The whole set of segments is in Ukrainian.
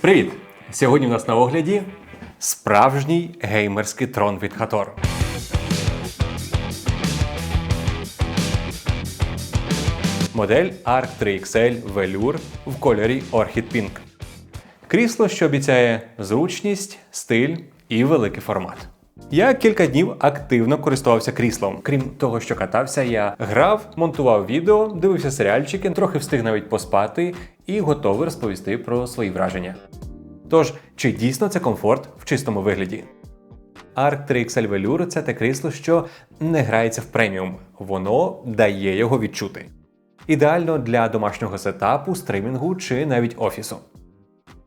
Привіт! Сьогодні у нас на огляді справжній геймерський трон від Хатор. Модель Arc 3 XL Velour в кольорі Orchid Pink. Крісло, що обіцяє зручність, стиль і великий формат. Я кілька днів активно користувався кріслом. Крім того, що катався, я грав, монтував відео, дивився серіальчики, трохи встиг навіть поспати і готовий розповісти про свої враження. Тож, чи дійсно це комфорт в чистому вигляді? Arc 3 XL Velour – це те крісло, що не грається в преміум, воно дає його відчути. Ідеально для домашнього сетапу, стримінгу чи навіть офісу.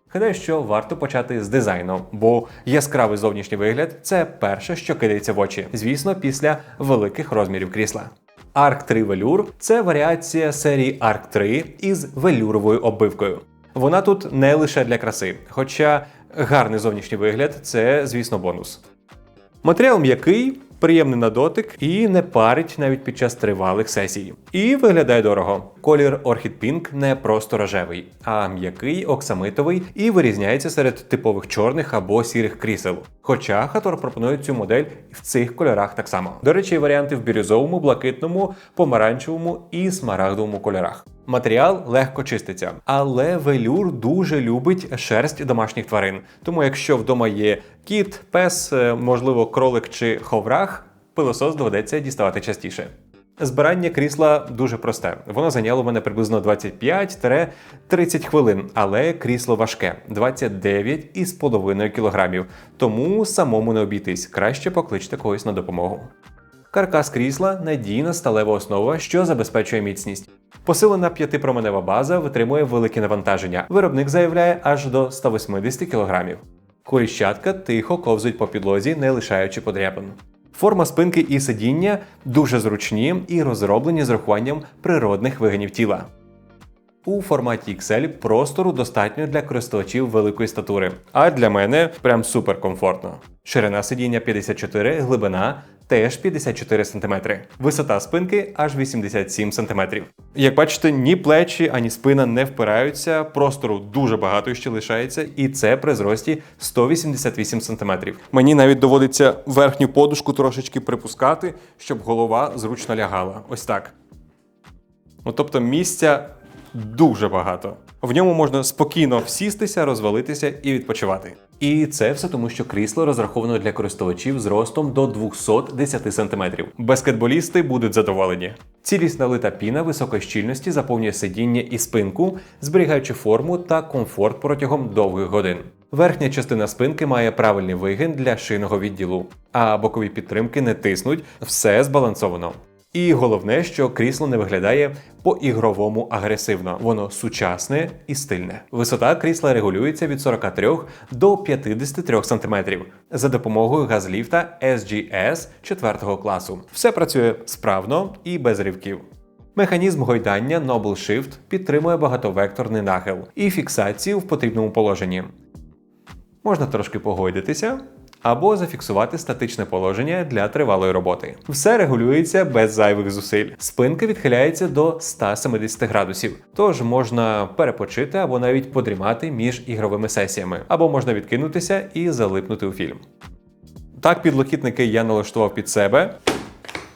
Гадаю, що варто почати з дизайну, бо яскравий зовнішній вигляд це перше, що кидається в очі, звісно, після великих розмірів крісла. Arc 3 Velour – це варіація серії Arc 3 із велюровою оббивкою. Вона тут не лише для краси, хоча гарний зовнішній вигляд це, звісно, бонус. Матеріал м'який, приємний на дотик і не парить навіть під час тривалих сесій. І виглядає дорого. Колір Orchid Pink не просто рожевий, а м'який, оксамитовий і вирізняється серед типових чорних або сірих крісел. Хоча Хатор пропонує цю модель в цих кольорах так само. До речі, варіанти в бірюзовому, блакитному, помаранчевому і смарагдовому кольорах. Матеріал легко чиститься, але велюр дуже любить шерсть домашніх тварин. Тому, якщо вдома є кіт, пес, е, можливо, кролик чи ховрах, пилосос доведеться діставати частіше. Збирання крісла дуже просте. Воно зайняло мене приблизно 25-30 хвилин, але крісло важке 29,5 кг. Тому самому не обійтись. Краще покличте когось на допомогу. Каркас крісла надійна сталева основа, що забезпечує міцність. Посилена п'ятипроменева база витримує великі навантаження. Виробник заявляє аж до 180 кг. Коліщатка тихо ковзуть по підлозі, не лишаючи подряпин. Форма спинки і сидіння дуже зручні і розроблені з рахуванням природних вигинів тіла. У форматі XL простору достатньо для користувачів великої статури, а для мене прям суперкомфортно. Ширина сидіння 54, глибина теж 54 см. Висота спинки аж 87 см. Як бачите, ні плечі, ані спина не впираються, простору дуже багато ще лишається, і це при зрості 188 см. Мені навіть доводиться верхню подушку трошечки припускати, щоб голова зручно лягала. Ось так. Ну, тобто місця дуже багато. В ньому можна спокійно всістися, розвалитися і відпочивати. І це все тому, що крісло розраховано для користувачів з ростом до 210 см. Баскетболісти будуть задоволені. Цілісна лита піна високої щільності заповнює сидіння і спинку, зберігаючи форму та комфорт протягом довгих годин. Верхня частина спинки має правильний вигин для шийного відділу, а бокові підтримки не тиснуть, все збалансовано. І головне, що крісло не виглядає по-ігровому агресивно. Воно сучасне і стильне. Висота крісла регулюється від 43 до 53 см за допомогою газліфта SGS 4 класу. Все працює справно і без ривків. Механізм гойдання Noble Shift підтримує багатовекторний нахил і фіксацію в потрібному положенні. Можна трошки погойдитися, або зафіксувати статичне положення для тривалої роботи. Все регулюється без зайвих зусиль. Спинка відхиляється до 170 градусів, тож можна перепочити або навіть подрімати між ігровими сесіями, або можна відкинутися і залипнути у фільм. Так, підлокітники я налаштував під себе.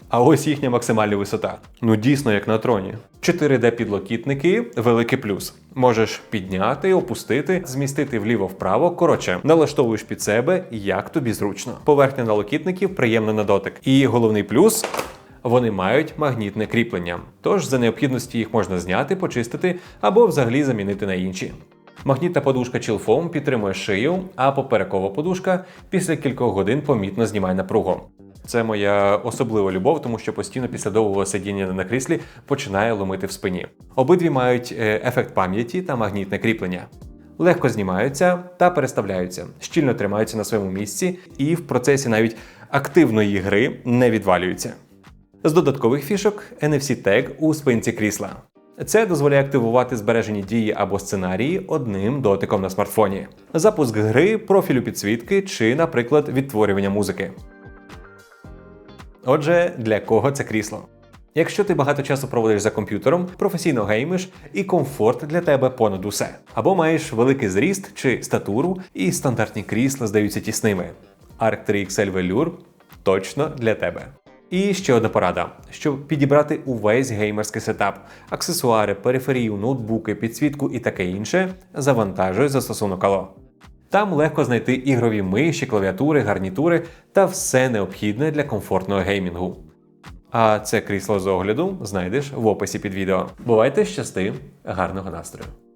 А ось їхня максимальна висота. Ну дійсно, як на троні. 4D підлокітники великий плюс. Можеш підняти, опустити, змістити вліво-вправо. Коротше, налаштовуєш під себе, як тобі зручно. Поверхня налокітників приємна на дотик. І головний плюс. Вони мають магнітне кріплення, тож за необхідності їх можна зняти, почистити або взагалі замінити на інші. Магнітна подушка Chill Foam підтримує шию, а поперекова подушка після кількох годин помітно знімає напругу. Це моя особлива любов, тому що постійно після довгого сидіння на кріслі починає ломити в спині. Обидві мають е, ефект пам'яті та магнітне кріплення. Легко знімаються та переставляються, щільно тримаються на своєму місці і в процесі навіть активної гри не відвалюються. З додаткових фішок NFC Tag у спинці крісла. Це дозволяє активувати збережені дії або сценарії одним дотиком на смартфоні, запуск гри, профілю підсвітки чи, наприклад, відтворювання музики. Отже, для кого це крісло? Якщо ти багато часу проводиш за комп'ютером, професійно геймиш і комфорт для тебе понад усе. Або маєш великий зріст чи статуру, і стандартні крісла здаються тісними. Arc 3 XL Velour точно для тебе. І ще одна порада: щоб підібрати увесь геймерський сетап, аксесуари, периферію, ноутбуки, підсвітку і таке інше, завантажуй застосунок Allo. Там легко знайти ігрові миші, клавіатури, гарнітури та все необхідне для комфортного геймінгу. А це крісло з огляду знайдеш в описі під відео. Бувайте щасти, гарного настрою!